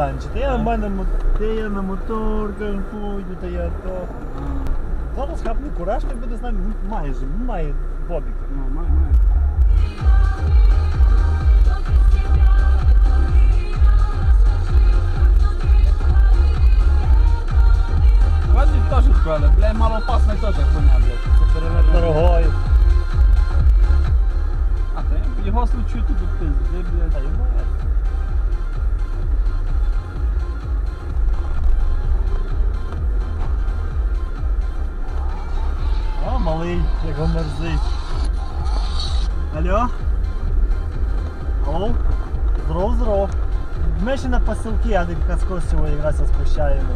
Данчі, та я мене та я на моторках пойду, та я то. Зараз хапне кураж, не буде з нами ну, майже, ну, має бобіка. Ну, має, має. Квадрик теж вкрали, бля, мало опасний теж коня, блядь. Це перевернено. Дорогою. А, та я- його случаю тут пизди, Та блядь. й має. Мерзить. Алло? Алло? Здоров, здоров. Ми ще на посилки, а не Каскосєво якраз спущаємо.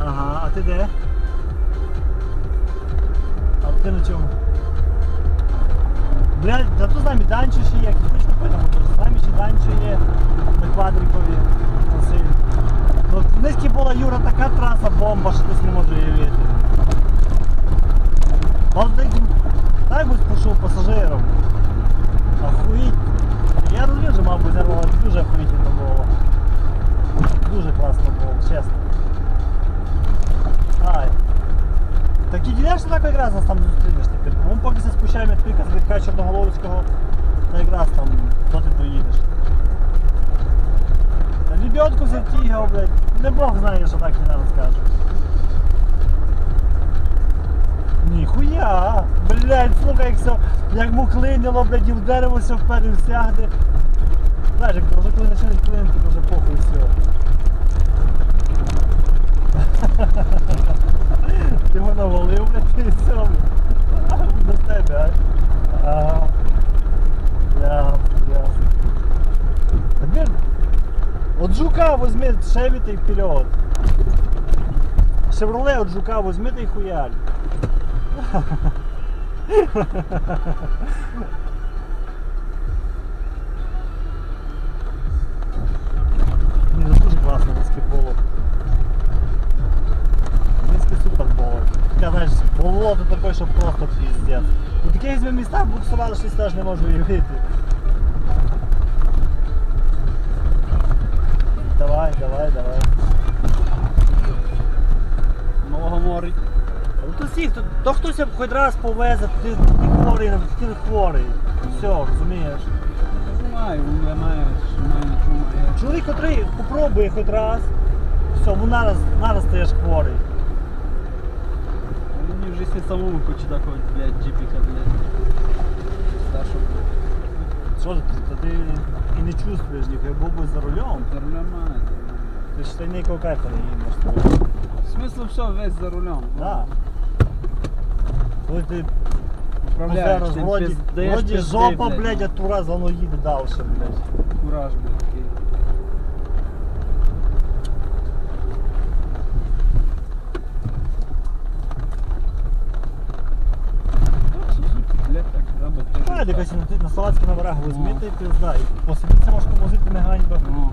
Ага, а ти де? А ти на чому? Блядь, зато з нами Данчо ще є, такий на моторі. З нами ще Данчо є на квадрикові. Оси. Ну, була Юра така траса, бомба, що хтось не може уявити. Он таким, так би пішов пасажиром. Охуїть. Я розумію, що, мабуть, зервало дуже охуїтельно було. Дуже класно було, чесно. Ай. Так і дійдеш так якраз нас там зустрінеш тепер. Ми поки се з витка Чорноголовського, та якраз там, то ти доїдеш. Лебедку затігав, блядь. Не Бог знає, що так не розкаже. Ніхуя! Блядь, слухай, як все, як му клинило, блядь, і в дерево все вперед сягне. Знаєш, як вже коли починить клинити, то вже похуй все. Ти його навалив, блядь, і все. До тебе, а? Ага. Ясно, ясно. Тепер от жука возьми, шевіти вперед. Шевроле от жука возьми та й хуярь. Ні, це дуже класно баскетболу. Низький супер було. Я знаєш, було то таке, що просто піздець. У таких візьми містах буксували, щось теж не можу уявити. То, то хтось хоч раз повезе, ти не хворий, ти не хворий. Все, розумієш. Знаю, він має, що має, має. Чоловік, котрий попробує хоч раз, все, ну нараз, нараз стаєш хворий. Мені вже всі самому хоче такого, блядь, джипіка, блядь. Старшого. Що ж, ти, ти і не чувствуєш ніхуя, був би за рулем, За рулем має. ти ж ти ніякого кайфа не їдеш. Смисл все, весь за рулем. Да. Коли ти зараз ти вроді, пиз- вроді пизди, жопа, блядь, а тура воно їде далі, блядь. Кураж, блядь, такий. Так. якось на, на словацькі номерах візьмите і пізда. І посидіться можеш повозити не ганьба. Ну.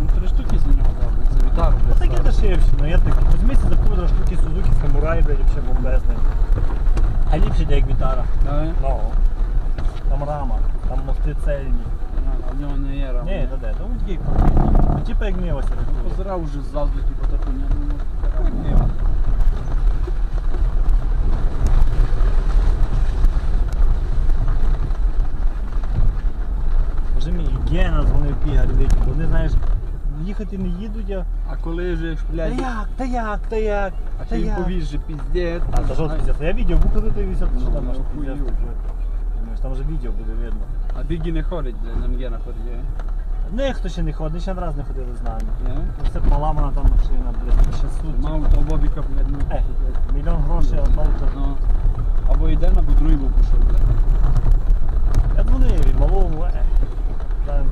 Ну, три штуки за нього дав, блядь, за вітару, Ну блядь. такі ставив. дешевші, ну я так візьміться за пудра Самурай, блядь, вообще бомбезний. А ліпші де як Вітара. Давай. Ну. Там рама, там мости цельні. А, в нього не є рам. Ні, та де, там такий. Ну, Типа як милося рятує. Позирав уже ззаду, типу, таку, ні, ну, може, така. Вже мій Гена дзвонив бігар, вони, знаєш, їхати не їдуть, а А коли вже, та блядь, як, та як, та як, а та ти їм як. же піздець. А, та що пиздец? Я відео викладу дивився, то що там Ну, аж охуєв. пиздец. Думаєш, там вже відео буде видно. А біги не ходить, блядь, нам Гена ходить, є? Не, хто ще не ходить, ще раз не ходили з нами. Ну, Все поламана там машина, блядь, ще суть. Мав того Бобіка, блядь, ну, Е, мільйон грошей, а толку. Ну, або йде на будруйбу пішов, блядь. Я дзвонив і малому, е. Там.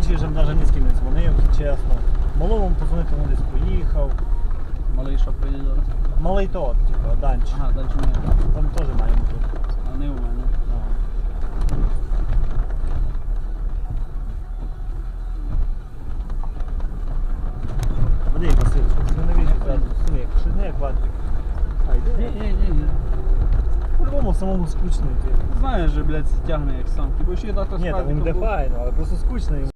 Вже навіть ні з ким не дзвонив, чесно. Малому позвонити, він десь поїхав. Малий що приїде зараз? Малий тот, типу, Данчі. Ага, далі не. Там теж має мотор. А не у мене. Води, Василь, ти не зразу? Синик, що не квадрик. А, йде? Ні, ні, ні, ні. По-любому самому скучно йти. Знаєш же, блядь, тягне як самки, бо ще дати Ні, там їм де файно, але просто скучно їм.